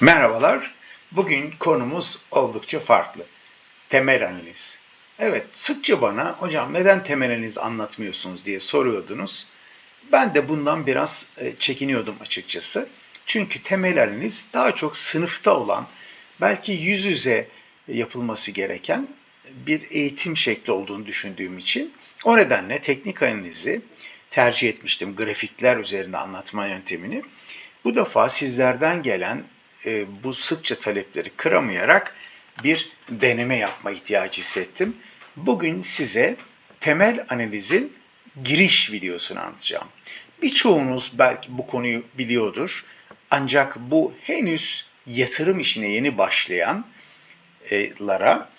Merhabalar. Bugün konumuz oldukça farklı. Temel analiz. Evet, sıkça bana hocam neden temel analiz anlatmıyorsunuz diye soruyordunuz. Ben de bundan biraz e, çekiniyordum açıkçası. Çünkü temel analiz daha çok sınıfta olan, belki yüz yüze yapılması gereken bir eğitim şekli olduğunu düşündüğüm için o nedenle teknik analizi tercih etmiştim. Grafikler üzerinde anlatma yöntemini. Bu defa sizlerden gelen e, bu sıkça talepleri kıramayarak bir deneme yapma ihtiyacı hissettim. Bugün size temel analizin giriş videosunu anlatacağım. Birçoğunuz belki bu konuyu biliyordur. Ancak bu henüz yatırım işine yeni başlayanlara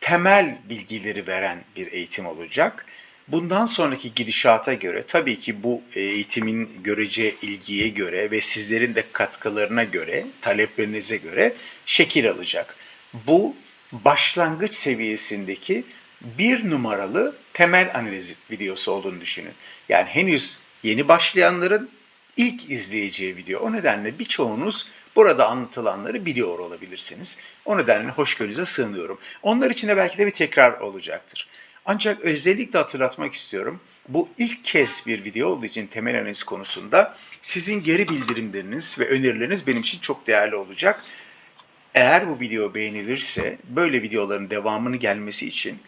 temel bilgileri veren bir eğitim olacak. Bundan sonraki gidişata göre tabii ki bu eğitimin görece ilgiye göre ve sizlerin de katkılarına göre, taleplerinize göre şekil alacak. Bu başlangıç seviyesindeki bir numaralı temel analiz videosu olduğunu düşünün. Yani henüz yeni başlayanların ilk izleyeceği video. O nedenle birçoğunuz burada anlatılanları biliyor olabilirsiniz. O nedenle hoşgörünüze sığınıyorum. Onlar için de belki de bir tekrar olacaktır. Ancak özellikle hatırlatmak istiyorum. Bu ilk kez bir video olduğu için temel analiz konusunda sizin geri bildirimleriniz ve önerileriniz benim için çok değerli olacak. Eğer bu video beğenilirse böyle videoların devamını gelmesi için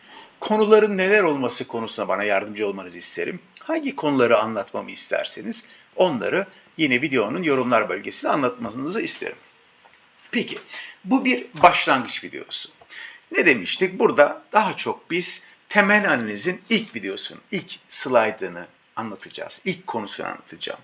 konuların neler olması konusuna bana yardımcı olmanızı isterim. Hangi konuları anlatmamı isterseniz onları yine videonun yorumlar bölgesinde anlatmanızı isterim. Peki bu bir başlangıç videosu. Ne demiştik? Burada daha çok biz temel analizin ilk videosunu, ilk slaydını anlatacağız. İlk konusunu anlatacağım.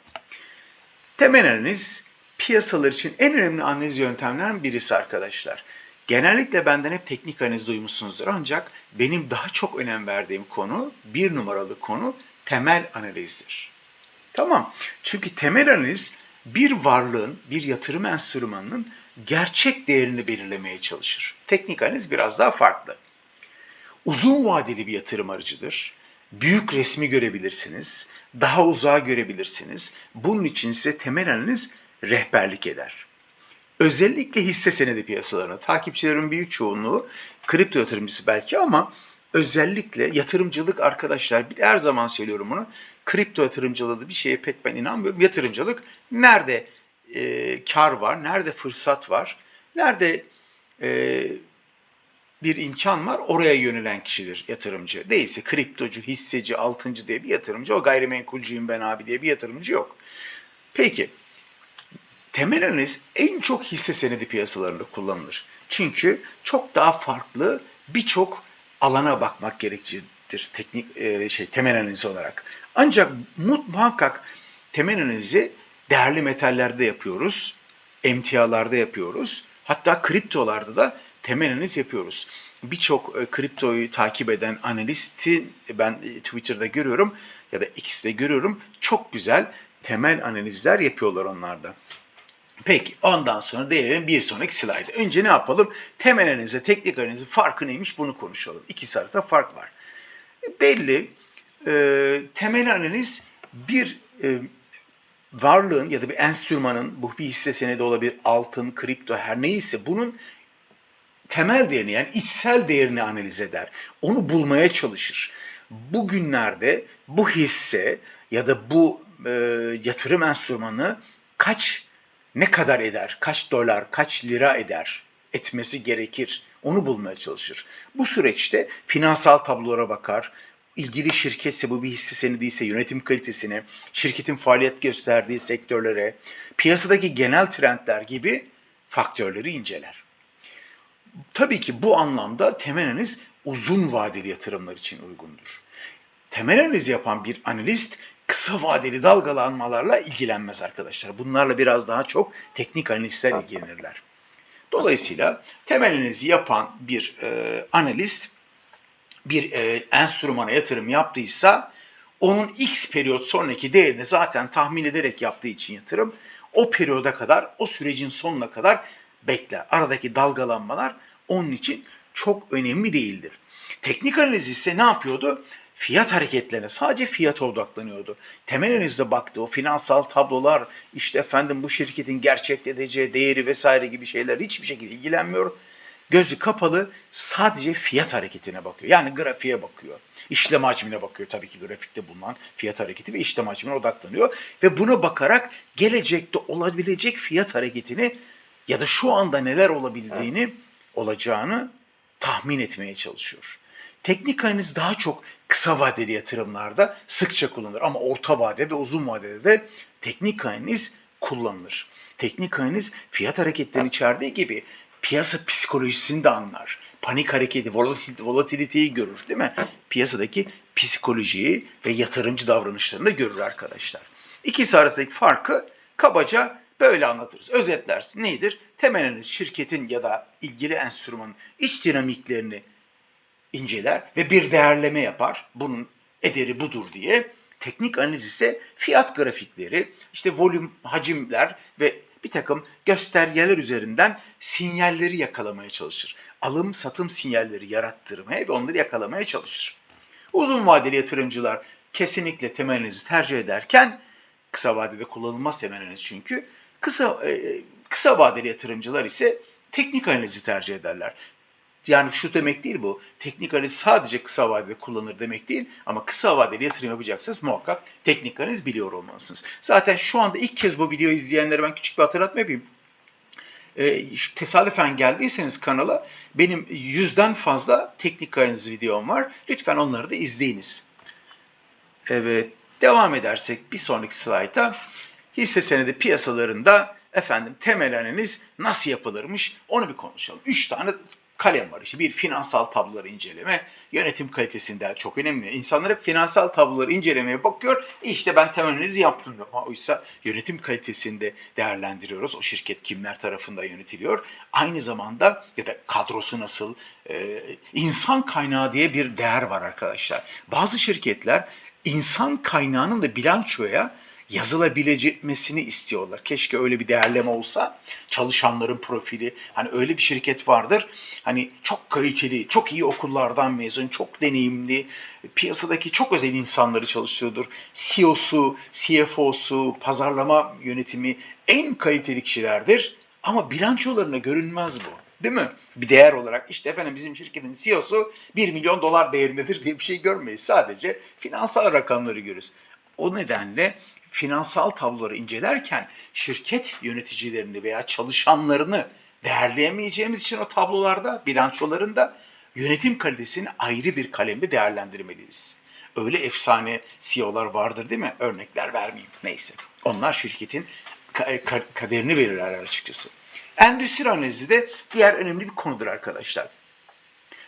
Temel analiz piyasalar için en önemli analiz yöntemlerinden birisi arkadaşlar. Genellikle benden hep teknik analiz duymuşsunuzdur ancak benim daha çok önem verdiğim konu, bir numaralı konu temel analizdir. Tamam. Çünkü temel analiz bir varlığın, bir yatırım enstrümanının gerçek değerini belirlemeye çalışır. Teknik analiz biraz daha farklı. Uzun vadeli bir yatırım aracıdır. Büyük resmi görebilirsiniz, daha uzağa görebilirsiniz. Bunun için size temel analiz rehberlik eder. Özellikle hisse senedi piyasalarına takipçilerimin büyük çoğunluğu kripto yatırımcısı belki ama özellikle yatırımcılık arkadaşlar her zaman söylüyorum bunu. Kripto yatırımcılığı da bir şeye pek ben inanmıyorum. Yatırımcılık nerede e, kar var, nerede fırsat var, nerede e, bir imkan var oraya yönelen kişidir yatırımcı. Değilse kriptocu, hisseci, altıncı diye bir yatırımcı, o gayrimenkulcuyum ben abi diye bir yatırımcı yok. Peki temel analiz en çok hisse senedi piyasalarında kullanılır. Çünkü çok daha farklı birçok alana bakmak gerekir teknik e, şey temel analiz olarak. Ancak muhakkak temel analizi değerli metallerde yapıyoruz, emtialarda yapıyoruz. Hatta kriptolarda da temel analiz yapıyoruz. Birçok e, kriptoyu takip eden analisti ben e, Twitter'da görüyorum ya da X'te görüyorum. Çok güzel temel analizler yapıyorlar onlarda. Peki ondan sonra değerin bir sonraki slayda. Önce ne yapalım? Temel analize, teknik analizin farkı neymiş bunu konuşalım. İkisi arasında fark var. E, belli e, temel analiz bir e, varlığın ya da bir enstrümanın, bu bir hisse senedi olabilir, altın, kripto her neyse bunun temel değerini yani içsel değerini analiz eder. Onu bulmaya çalışır. Bugünlerde bu hisse ya da bu e, yatırım enstrümanı kaç ne kadar eder, kaç dolar, kaç lira eder etmesi gerekir. Onu bulmaya çalışır. Bu süreçte finansal tablolara bakar, ilgili şirketse bu bir hisse senediyse yönetim kalitesine, şirketin faaliyet gösterdiği sektörlere, piyasadaki genel trendler gibi faktörleri inceler. Tabii ki bu anlamda temel analiz uzun vadeli yatırımlar için uygundur. Temel analiz yapan bir analist kısa vadeli dalgalanmalarla ilgilenmez arkadaşlar. Bunlarla biraz daha çok teknik analistler ilgilenirler. Dolayısıyla temel analizi yapan bir e, analist bir e, enstrümana yatırım yaptıysa onun x periyot sonraki değerini zaten tahmin ederek yaptığı için yatırım o periyoda kadar, o sürecin sonuna kadar bekler. Aradaki dalgalanmalar onun için çok önemli değildir. Teknik analiz ise ne yapıyordu? Fiyat hareketlerine sadece fiyata odaklanıyordu. Temel analizde baktı o finansal tablolar işte efendim bu şirketin gerçekleşeceği değeri vesaire gibi şeyler hiçbir şekilde ilgilenmiyor. Gözü kapalı sadece fiyat hareketine bakıyor. Yani grafiğe bakıyor. İşlem hacmine bakıyor tabii ki grafikte bulunan fiyat hareketi ve işlem hacmine odaklanıyor. Ve buna bakarak gelecekte olabilecek fiyat hareketini ya da şu anda neler olabildiğini, olacağını tahmin etmeye çalışıyor. Teknik analiz daha çok kısa vadeli yatırımlarda sıkça kullanılır ama orta vade ve uzun vadede de teknik analiz kullanılır. Teknik analiz fiyat hareketlerini içerdiği gibi piyasa psikolojisini de anlar. Panik hareketi, volatil- volatiliteyi görür değil mi? Piyasadaki psikolojiyi ve yatırımcı davranışlarını da görür arkadaşlar. İkisi arasındaki farkı kabaca böyle anlatırız. Özetlersin. Nedir? Temel analiz şirketin ya da ilgili enstrümanın iç dinamiklerini inceler ve bir değerleme yapar. Bunun ederi budur diye. Teknik analiz ise fiyat grafikleri, işte volüm, hacimler ve bir takım göstergeler üzerinden sinyalleri yakalamaya çalışır. Alım satım sinyalleri yarattırmaya ve onları yakalamaya çalışır. Uzun vadeli yatırımcılar kesinlikle temel analizi tercih ederken kısa vadede kullanılmaz temel analiz çünkü kısa e, kısa vadeli yatırımcılar ise teknik analizi tercih ederler. Yani şu demek değil bu. Teknik analiz sadece kısa vadede kullanılır demek değil. Ama kısa vadeli yatırım yapacaksanız muhakkak teknik analiz biliyor olmalısınız. Zaten şu anda ilk kez bu videoyu izleyenlere ben küçük bir hatırlatma yapayım. Şu tesadüfen geldiyseniz kanala benim yüzden fazla teknik analiz videom var. Lütfen onları da izleyiniz. Evet, devam edersek bir sonraki slayta hisse senedi piyasalarında efendim temel nasıl yapılırmış onu bir konuşalım. Üç tane kalem var işte. Bir finansal tabloları inceleme, yönetim kalitesinde çok önemli. İnsanlar hep finansal tabloları incelemeye bakıyor. E işte ben temel yaptım diyor. Ama oysa yönetim kalitesinde değerlendiriyoruz. O şirket kimler tarafından yönetiliyor. Aynı zamanda ya da kadrosu nasıl, e, insan kaynağı diye bir değer var arkadaşlar. Bazı şirketler insan kaynağının da bilançoya yazılabilmesini istiyorlar. Keşke öyle bir değerleme olsa. Çalışanların profili, hani öyle bir şirket vardır. Hani çok kaliteli, çok iyi okullardan mezun, çok deneyimli, piyasadaki çok özel insanları çalıştırıyordur. CEO'su, CFO'su, pazarlama yönetimi en kaliteli kişilerdir. Ama bilançolarına görünmez bu. Değil mi? Bir değer olarak işte efendim bizim şirketin CEO'su 1 milyon dolar değerindedir diye bir şey görmeyiz. Sadece finansal rakamları görürüz. O nedenle finansal tabloları incelerken şirket yöneticilerini veya çalışanlarını değerleyemeyeceğimiz için o tablolarda, bilançolarında yönetim kalitesini ayrı bir kalemde değerlendirmeliyiz. Öyle efsane CEO'lar vardır değil mi? Örnekler vermeyeyim. Neyse. Onlar şirketin kaderini verirler açıkçası. Endüstri analizi de diğer önemli bir konudur arkadaşlar.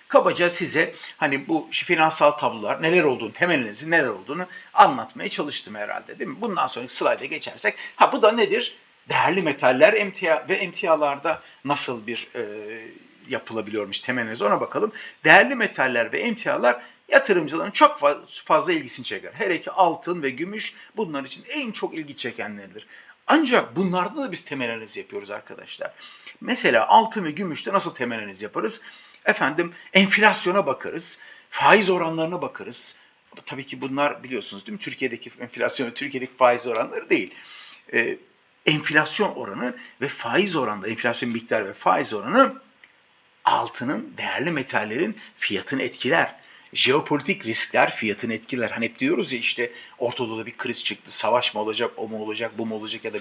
Kabaca size hani bu finansal tablolar neler olduğunu, temel analizi neler olduğunu anlatmaya çalıştım herhalde değil mi? Bundan sonraki slayda geçersek, ha bu da nedir? Değerli metaller emtia ve emtialarda nasıl bir e, yapılabiliyormuş temel analizi ona bakalım. Değerli metaller ve emtialar yatırımcıların çok fazla ilgisini çeker. Hele ki altın ve gümüş bunlar için en çok ilgi çekenlerdir. Ancak bunlarda da biz temel analiz yapıyoruz arkadaşlar. Mesela altın ve gümüşte nasıl temel analiz yaparız? Efendim enflasyona bakarız, faiz oranlarına bakarız. Tabii ki bunlar biliyorsunuz değil mi? Türkiye'deki enflasyon, Türkiye'deki faiz oranları değil. Ee, enflasyon oranı ve faiz oranı, enflasyon miktarı ve faiz oranı altının, değerli metallerin fiyatını etkiler. Jeopolitik riskler fiyatını etkiler. Hani hep diyoruz ya işte Ortadoğu'da bir kriz çıktı, savaş mı olacak, o mu olacak, bu mu olacak ya da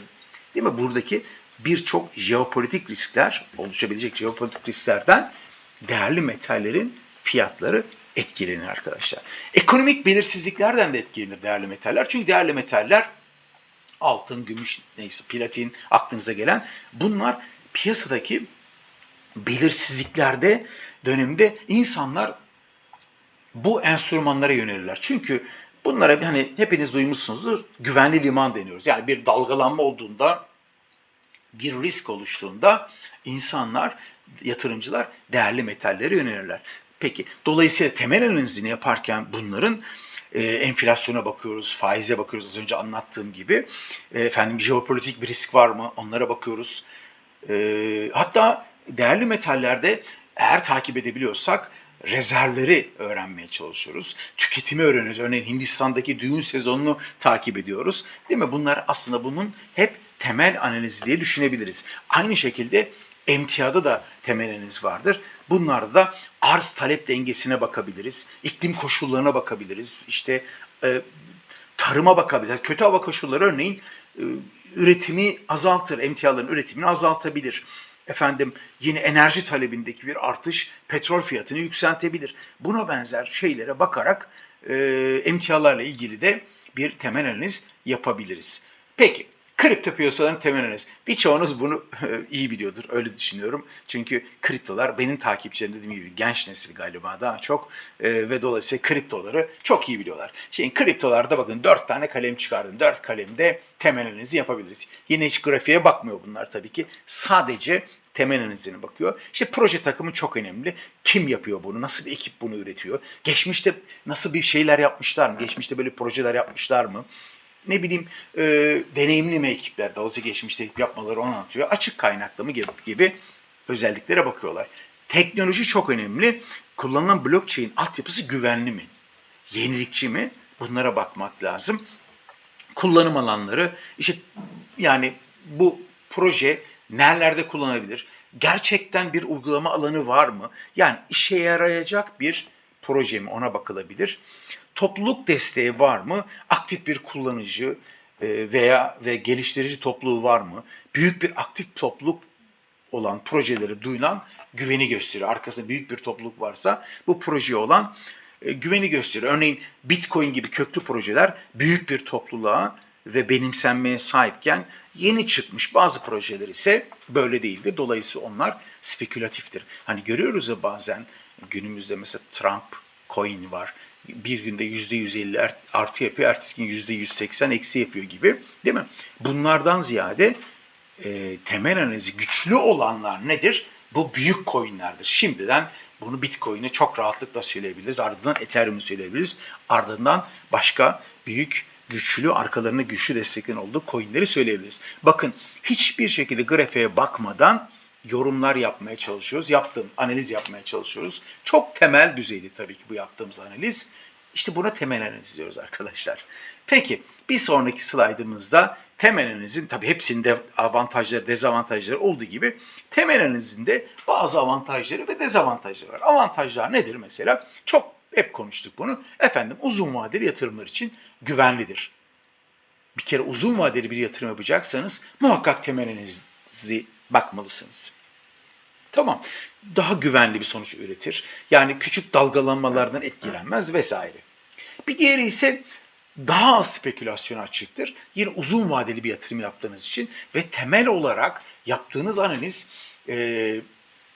değil mi? Buradaki birçok jeopolitik riskler, oluşabilecek jeopolitik risklerden değerli metallerin fiyatları etkilenir arkadaşlar. Ekonomik belirsizliklerden de etkilenir değerli metaller. Çünkü değerli metaller altın, gümüş, neyse platin aklınıza gelen bunlar piyasadaki belirsizliklerde dönemde insanlar bu enstrümanlara yönelirler. Çünkü bunlara hani hepiniz duymuşsunuzdur güvenli liman deniyoruz. Yani bir dalgalanma olduğunda bir risk oluştuğunda insanlar, yatırımcılar değerli metallere yönelirler. Peki dolayısıyla temel analizini yaparken bunların e, enflasyona bakıyoruz, faize bakıyoruz az önce anlattığım gibi. E, efendim jeopolitik bir risk var mı? Onlara bakıyoruz. E, hatta değerli metallerde eğer takip edebiliyorsak rezervleri öğrenmeye çalışıyoruz. Tüketimi öğreniyoruz. Örneğin Hindistan'daki düğün sezonunu takip ediyoruz. Değil mi? Bunlar aslında bunun hep temel analizi diye düşünebiliriz. Aynı şekilde emtiyada da temel analiz vardır. Bunlarda da arz talep dengesine bakabiliriz. iklim koşullarına bakabiliriz. İşte e, tarıma bakabiliriz. Kötü hava koşulları örneğin e, üretimi azaltır. Emtiaların üretimini azaltabilir. Efendim yine enerji talebindeki bir artış petrol fiyatını yükseltebilir. Buna benzer şeylere bakarak e, emtialarla ilgili de bir temel analiz yapabiliriz. Peki kripto piyasaların temel analiz. Birçoğunuz bunu iyi biliyordur öyle düşünüyorum. Çünkü kriptolar benim takipçilerim dediğim gibi genç nesil galiba daha çok e, ve dolayısıyla kriptoları çok iyi biliyorlar. Şimdi kriptolarda bakın 4 tane kalem çıkardım. 4 kalemde temel analizi yapabiliriz. Yine hiç grafiğe bakmıyor bunlar tabii ki. Sadece temel analizine bakıyor. İşte proje takımı çok önemli. Kim yapıyor bunu? Nasıl bir ekip bunu üretiyor? Geçmişte nasıl bir şeyler yapmışlar mı? Geçmişte böyle projeler yapmışlar mı? Ne bileyim e, deneyimli mi ekipler, daha geçmişte yapmaları onu anlatıyor. Açık kaynaklı mı gibi, gibi özelliklere bakıyorlar. Teknoloji çok önemli. Kullanılan blockchain altyapısı güvenli mi? Yenilikçi mi? Bunlara bakmak lazım. Kullanım alanları, işte yani bu proje nerelerde kullanılabilir? Gerçekten bir uygulama alanı var mı? Yani işe yarayacak bir proje mi? Ona bakılabilir topluluk desteği var mı? Aktif bir kullanıcı e, veya ve geliştirici topluluğu var mı? Büyük bir aktif topluluk olan projeleri duyulan güveni gösteriyor. Arkasında büyük bir topluluk varsa bu projeye olan e, güveni gösteriyor. Örneğin Bitcoin gibi köklü projeler büyük bir topluluğa ve benimsenmeye sahipken yeni çıkmış bazı projeler ise böyle değildir. Dolayısıyla onlar spekülatiftir. Hani görüyoruz ya bazen günümüzde mesela Trump coin var bir günde yüzde 150 artı yapıyor, ertesi gün yüzde 180 eksi yapıyor gibi değil mi? Bunlardan ziyade e, temel analizi güçlü olanlar nedir? Bu büyük coinlerdir. Şimdiden bunu Bitcoin'e çok rahatlıkla söyleyebiliriz. Ardından Ethereum'u söyleyebiliriz. Ardından başka büyük güçlü, arkalarında güçlü desteklerin olduğu coinleri söyleyebiliriz. Bakın hiçbir şekilde grafiğe bakmadan yorumlar yapmaya çalışıyoruz. Yaptığım analiz yapmaya çalışıyoruz. Çok temel düzeyli tabii ki bu yaptığımız analiz. İşte buna temel analiz diyoruz arkadaşlar. Peki bir sonraki slaydımızda temel analizin tabii hepsinde avantajları, dezavantajları olduğu gibi temel analizinde bazı avantajları ve dezavantajları var. Avantajlar nedir mesela? Çok hep konuştuk bunu. Efendim uzun vadeli yatırımlar için güvenlidir. Bir kere uzun vadeli bir yatırım yapacaksanız muhakkak temel analizi bakmalısınız. Tamam. Daha güvenli bir sonuç üretir. Yani küçük dalgalanmalardan etkilenmez vesaire. Bir diğeri ise daha az spekülasyona açıktır. Yine uzun vadeli bir yatırım yaptığınız için ve temel olarak yaptığınız analiz e,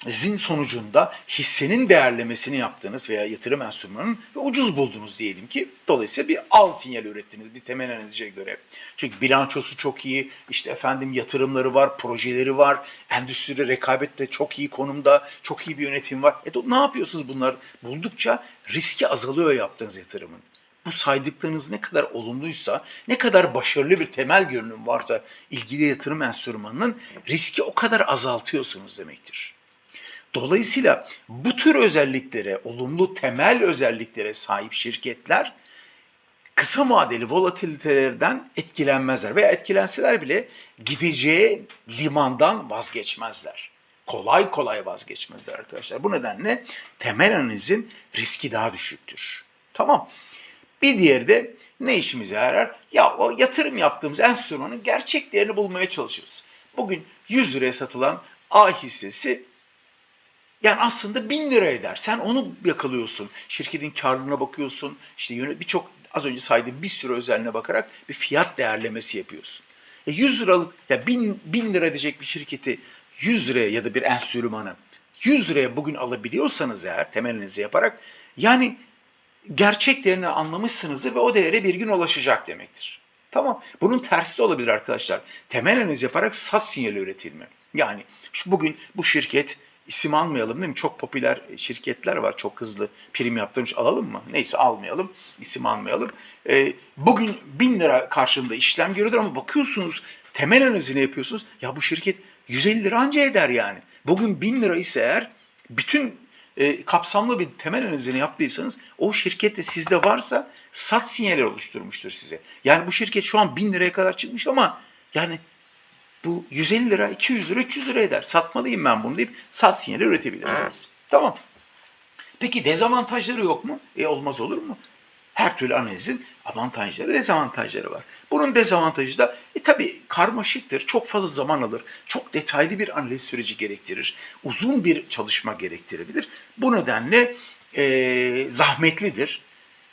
zin sonucunda hissenin değerlemesini yaptığınız veya yatırım enstrümanının ve ucuz buldunuz diyelim ki. Dolayısıyla bir al sinyali ürettiniz bir temel analize göre. Çünkü bilançosu çok iyi, işte efendim yatırımları var, projeleri var, endüstri rekabette çok iyi konumda, çok iyi bir yönetim var. E ne yapıyorsunuz bunlar? Buldukça riski azalıyor yaptığınız yatırımın bu saydıklarınız ne kadar olumluysa, ne kadar başarılı bir temel görünüm varsa ilgili yatırım enstrümanının riski o kadar azaltıyorsunuz demektir. Dolayısıyla bu tür özelliklere, olumlu temel özelliklere sahip şirketler kısa vadeli volatilitelerden etkilenmezler veya etkilenseler bile gideceği limandan vazgeçmezler. Kolay kolay vazgeçmezler arkadaşlar. Bu nedenle temel analizin riski daha düşüktür. Tamam. Bir diğeri de ne işimize yarar? Ya o yatırım yaptığımız enstrümanın gerçek değerini bulmaya çalışırız. Bugün 100 liraya satılan A hissesi yani aslında 1000 lira eder. Sen onu yakalıyorsun. Şirketin karlılığına bakıyorsun. İşte birçok az önce saydığım bir sürü özelliğine bakarak bir fiyat değerlemesi yapıyorsun. E 100 liralık ya 1000, 1000 lira edecek bir şirketi 100 liraya ya da bir enstrümanı 100 liraya bugün alabiliyorsanız eğer temelinizi yaparak yani gerçek değerini anlamışsınızdır ve o değere bir gün ulaşacak demektir. Tamam. Bunun tersi de olabilir arkadaşlar. Temel analiz yaparak sat sinyali üretilme. Yani şu bugün bu şirket isim almayalım değil mi? Çok popüler şirketler var. Çok hızlı prim yaptırmış. Alalım mı? Neyse almayalım. İsim almayalım. E, bugün bin lira karşılığında işlem görüyordur ama bakıyorsunuz temel analizini yapıyorsunuz. Ya bu şirket 150 lira anca eder yani. Bugün bin lira ise eğer bütün e, kapsamlı bir temel analizini yaptıysanız o şirket de sizde varsa sat sinyali oluşturmuştur size. Yani bu şirket şu an 1000 liraya kadar çıkmış ama yani bu 150 lira, 200 lira, 300 lira eder. Satmalıyım ben bunu deyip sat sinyali üretebilirsiniz. Tamam. Peki dezavantajları yok mu? E olmaz olur mu? Her türlü analizin avantajları, dezavantajları var. Bunun dezavantajı da e, tabii karmaşıktır, çok fazla zaman alır, çok detaylı bir analiz süreci gerektirir, uzun bir çalışma gerektirebilir. Bu nedenle e, zahmetlidir.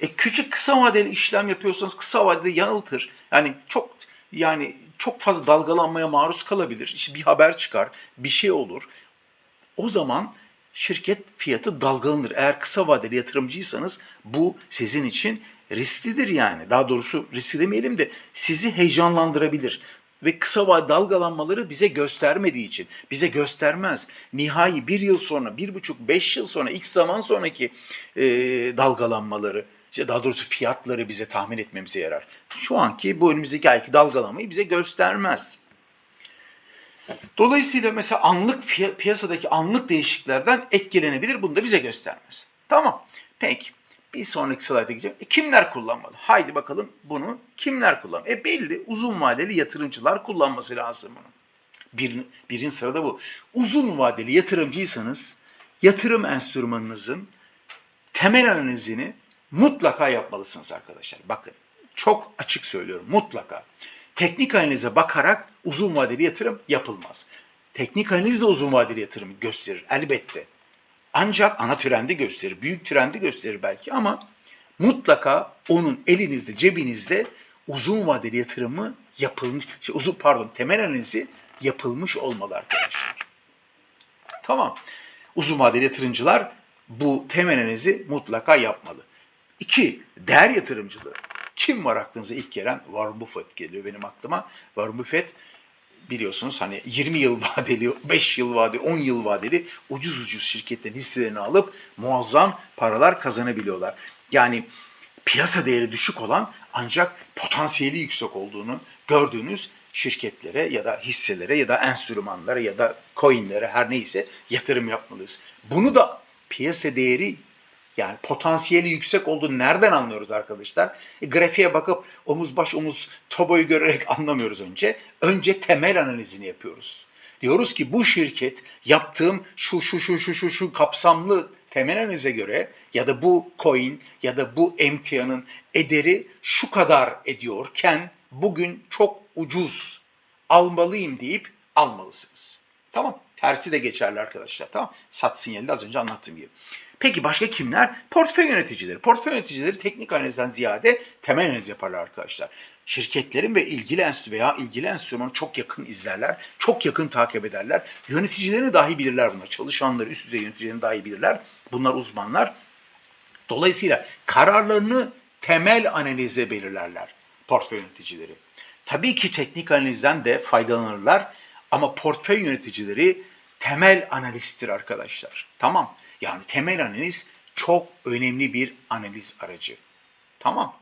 E, küçük kısa vadeli işlem yapıyorsanız kısa vadede yanıltır. Yani çok yani çok fazla dalgalanmaya maruz kalabilir. İşte bir haber çıkar, bir şey olur. O zaman şirket fiyatı dalgalanır. Eğer kısa vadeli yatırımcıysanız bu sizin için risklidir yani. Daha doğrusu riskli demeyelim de sizi heyecanlandırabilir. Ve kısa vadeli dalgalanmaları bize göstermediği için, bize göstermez. Nihai bir yıl sonra, bir buçuk, beş yıl sonra, x zaman sonraki e, dalgalanmaları, daha doğrusu fiyatları bize tahmin etmemize yarar. Şu anki bu önümüzdeki ayki dalgalanmayı bize göstermez. Dolayısıyla mesela anlık piy- piyasadaki anlık değişikliklerden etkilenebilir. Bunu da bize göstermez. Tamam. Peki. Bir sonraki slayda gideceğim. E, kimler kullanmalı? Haydi bakalım bunu kimler kullanmalı? E belli uzun vadeli yatırımcılar kullanması lazım bunu. Bir, birin sırada bu. Uzun vadeli yatırımcıysanız yatırım enstrümanınızın temel analizini mutlaka yapmalısınız arkadaşlar. Bakın çok açık söylüyorum mutlaka. Teknik analize bakarak uzun vadeli yatırım yapılmaz. Teknik analiz de uzun vadeli yatırımı gösterir elbette. Ancak ana trendi gösterir, büyük trendi gösterir belki ama mutlaka onun elinizde, cebinizde uzun vadeli yatırımı yapılmış, şey, uzun pardon temel analizi yapılmış olmalı arkadaşlar. Tamam. Uzun vadeli yatırımcılar bu temel analizi mutlaka yapmalı. İki, değer yatırımcılığı. Kim var aklınıza ilk gelen? Warren Buffett geliyor benim aklıma. Warren Buffett biliyorsunuz hani 20 yıl vadeli, 5 yıl vadeli, 10 yıl vadeli ucuz ucuz şirketlerin hisselerini alıp muazzam paralar kazanabiliyorlar. Yani piyasa değeri düşük olan ancak potansiyeli yüksek olduğunu gördüğünüz şirketlere ya da hisselere ya da enstrümanlara ya da coinlere her neyse yatırım yapmalıyız. Bunu da piyasa değeri yani potansiyeli yüksek olduğunu nereden anlıyoruz arkadaşlar? E, grafiğe bakıp omuz baş omuz toboyu görerek anlamıyoruz önce. Önce temel analizini yapıyoruz. Diyoruz ki bu şirket yaptığım şu şu şu şu şu şu kapsamlı temel analize göre ya da bu coin ya da bu emtianın ederi şu kadar ediyorken bugün çok ucuz almalıyım deyip almalısınız. Tamam. Tersi de geçerli arkadaşlar. Tamam. Sat sinyali de az önce anlattığım gibi. Peki başka kimler? Portföy yöneticileri. Portföy yöneticileri teknik analizden ziyade temel analiz yaparlar arkadaşlar. Şirketlerin ve ilgili enstitü veya ilgili enstrümanı çok yakın izlerler, çok yakın takip ederler. Yöneticilerini dahi bilirler bunlar. Çalışanları, üst düzey yöneticilerini dahi bilirler. Bunlar uzmanlar. Dolayısıyla kararlarını temel analize belirlerler portföy yöneticileri. Tabii ki teknik analizden de faydalanırlar ama portföy yöneticileri temel analisttir arkadaşlar. Tamam. Yani temel analiz çok önemli bir analiz aracı. Tamam.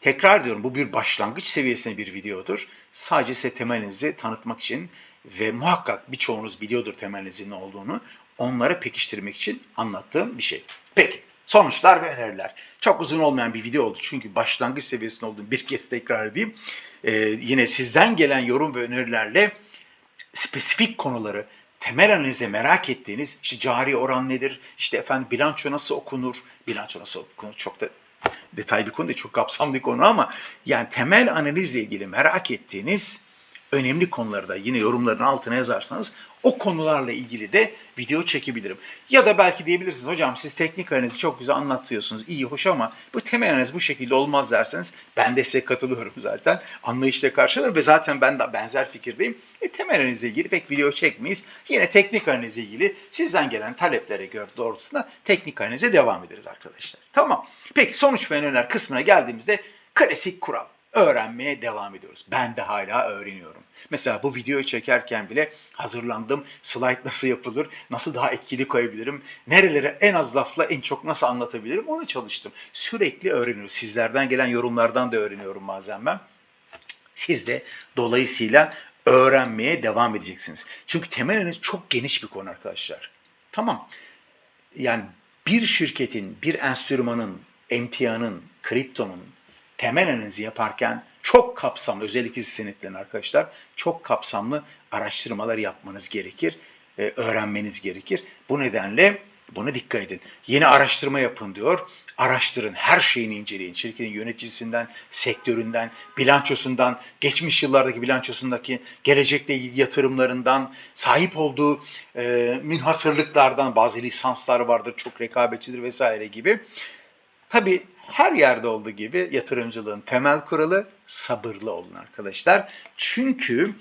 Tekrar diyorum bu bir başlangıç seviyesine bir videodur. Sadece size temel analizi tanıtmak için ve muhakkak birçoğunuz biliyordur temel analizin ne olduğunu onlara pekiştirmek için anlattığım bir şey. Peki sonuçlar ve öneriler. Çok uzun olmayan bir video oldu çünkü başlangıç seviyesinde olduğunu bir kez tekrar edeyim. Ee, yine sizden gelen yorum ve önerilerle spesifik konuları temel analize merak ettiğiniz işte cari oran nedir, işte efendim bilanço nasıl okunur, bilanço nasıl okunur? Çok da detaylı bir konu değil, çok kapsamlı bir konu ama yani temel analizle ilgili merak ettiğiniz önemli konuları da yine yorumların altına yazarsanız o konularla ilgili de video çekebilirim. Ya da belki diyebilirsiniz hocam siz teknik analizi çok güzel anlatıyorsunuz. iyi hoş ama bu temel analiz bu şekilde olmaz derseniz ben de size katılıyorum zaten. Anlayışla karşılar ve zaten ben de benzer fikirdeyim. E, temel analizle ilgili pek video çekmeyiz. Yine teknik analizle ilgili sizden gelen taleplere göre doğrultusunda teknik analize devam ederiz arkadaşlar. Tamam. Peki sonuç ve öneriler kısmına geldiğimizde klasik kural öğrenmeye devam ediyoruz. Ben de hala öğreniyorum. Mesela bu videoyu çekerken bile hazırlandım. Slide nasıl yapılır, nasıl daha etkili koyabilirim, nerelere en az lafla en çok nasıl anlatabilirim onu çalıştım. Sürekli öğreniyoruz. Sizlerden gelen yorumlardan da öğreniyorum bazen ben. Siz de dolayısıyla öğrenmeye devam edeceksiniz. Çünkü temel analiz çok geniş bir konu arkadaşlar. Tamam. yani bir şirketin, bir enstrümanın, emtianın, kriptonun temel analizi yaparken çok kapsamlı, özellikle senetlerin arkadaşlar, çok kapsamlı araştırmalar yapmanız gerekir, e, öğrenmeniz gerekir. Bu nedenle buna dikkat edin. Yeni araştırma yapın diyor. Araştırın, her şeyini inceleyin. Şirketin yöneticisinden, sektöründen, bilançosundan, geçmiş yıllardaki bilançosundaki gelecekle ilgili yatırımlarından, sahip olduğu e, münhasırlıklardan, bazı lisanslar vardır, çok rekabetçidir vesaire gibi. Tabii her yerde olduğu gibi yatırımcılığın temel kuralı sabırlı olun arkadaşlar. Çünkü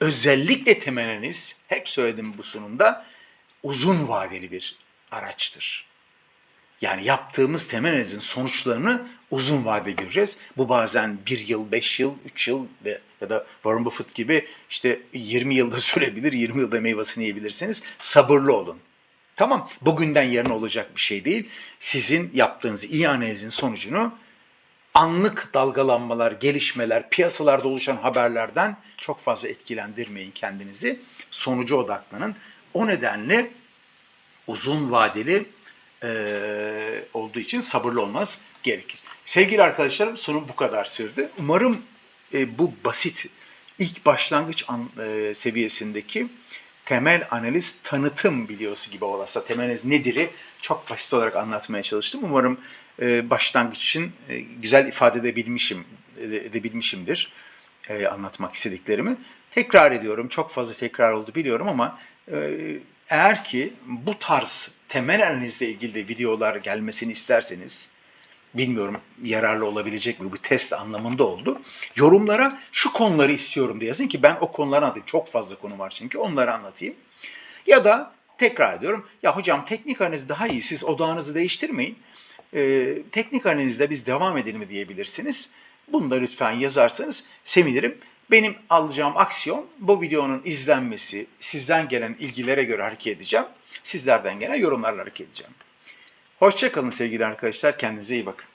özellikle temel analiz, hep söyledim bu sunumda, uzun vadeli bir araçtır. Yani yaptığımız temel analizin sonuçlarını uzun vadede göreceğiz. Bu bazen bir yıl, beş yıl, üç yıl ve ya da Warren Buffett gibi işte 20 yılda sürebilir, 20 yılda meyvesini yiyebilirsiniz. Sabırlı olun. Tamam, bugünden yarın olacak bir şey değil. Sizin yaptığınız iyi analizin sonucunu anlık dalgalanmalar, gelişmeler, piyasalarda oluşan haberlerden çok fazla etkilendirmeyin kendinizi. Sonuca odaklanın. O nedenle uzun vadeli eee, olduğu için sabırlı olmaz gerekir. Sevgili arkadaşlarım sunum bu kadar sürdü. Umarım e, bu basit ilk başlangıç an, e, seviyesindeki temel analiz tanıtım videosu gibi olasa temel analiz nedir'i çok basit olarak anlatmaya çalıştım. Umarım e, başlangıç için e, güzel ifade edebilmişim ede- edebilmişimdir e, anlatmak istediklerimi. Tekrar ediyorum. Çok fazla tekrar oldu biliyorum ama e, eğer ki bu tarz temel analizle ilgili de videolar gelmesini isterseniz bilmiyorum yararlı olabilecek mi bu test anlamında oldu. Yorumlara şu konuları istiyorum diye yazın ki ben o konuları anlatayım. Çok fazla konu var çünkü onları anlatayım. Ya da tekrar ediyorum ya hocam teknik analiz daha iyi siz odağınızı değiştirmeyin. Ee, teknik analizde biz devam edelim mi diyebilirsiniz. Bunu da lütfen yazarsanız sevinirim. Benim alacağım aksiyon bu videonun izlenmesi, sizden gelen ilgilere göre hareket edeceğim. Sizlerden gelen yorumlarla hareket edeceğim. Hoşçakalın sevgili arkadaşlar. Kendinize iyi bakın.